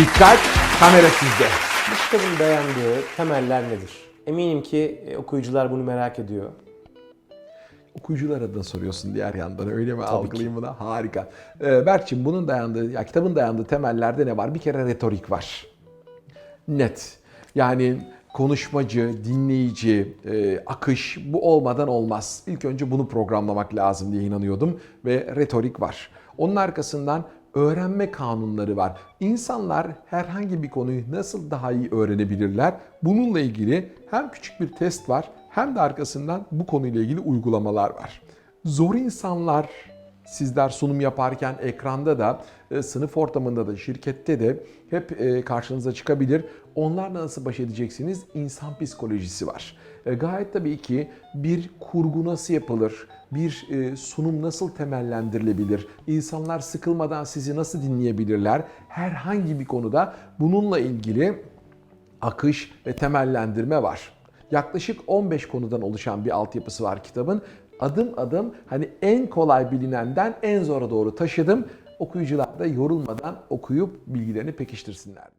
Dikkat, kamera sizde. Bu kitabın dayandığı temeller nedir? Eminim ki e, okuyucular bunu merak ediyor. Okuyucular adına soruyorsun diğer yandan öyle mi algılayayım buna? Harika. Ee, Berk'cim bunun dayandığı, ya kitabın dayandığı temellerde ne var? Bir kere retorik var. Net. Yani konuşmacı, dinleyici, e, akış bu olmadan olmaz. İlk önce bunu programlamak lazım diye inanıyordum ve retorik var. Onun arkasından öğrenme kanunları var. İnsanlar herhangi bir konuyu nasıl daha iyi öğrenebilirler? Bununla ilgili hem küçük bir test var hem de arkasından bu konuyla ilgili uygulamalar var. Zor insanlar sizler sunum yaparken ekranda da, e, sınıf ortamında da, şirkette de hep e, karşınıza çıkabilir. Onlarla nasıl baş edeceksiniz? İnsan psikolojisi var. E, Gayet tabii ki bir kurgu nasıl yapılır? Bir sunum nasıl temellendirilebilir? İnsanlar sıkılmadan sizi nasıl dinleyebilirler? Herhangi bir konuda bununla ilgili akış ve temellendirme var. Yaklaşık 15 konudan oluşan bir altyapısı var kitabın. Adım adım hani en kolay bilinenden en zora doğru taşıdım. Okuyucular da yorulmadan okuyup bilgilerini pekiştirsinler diye.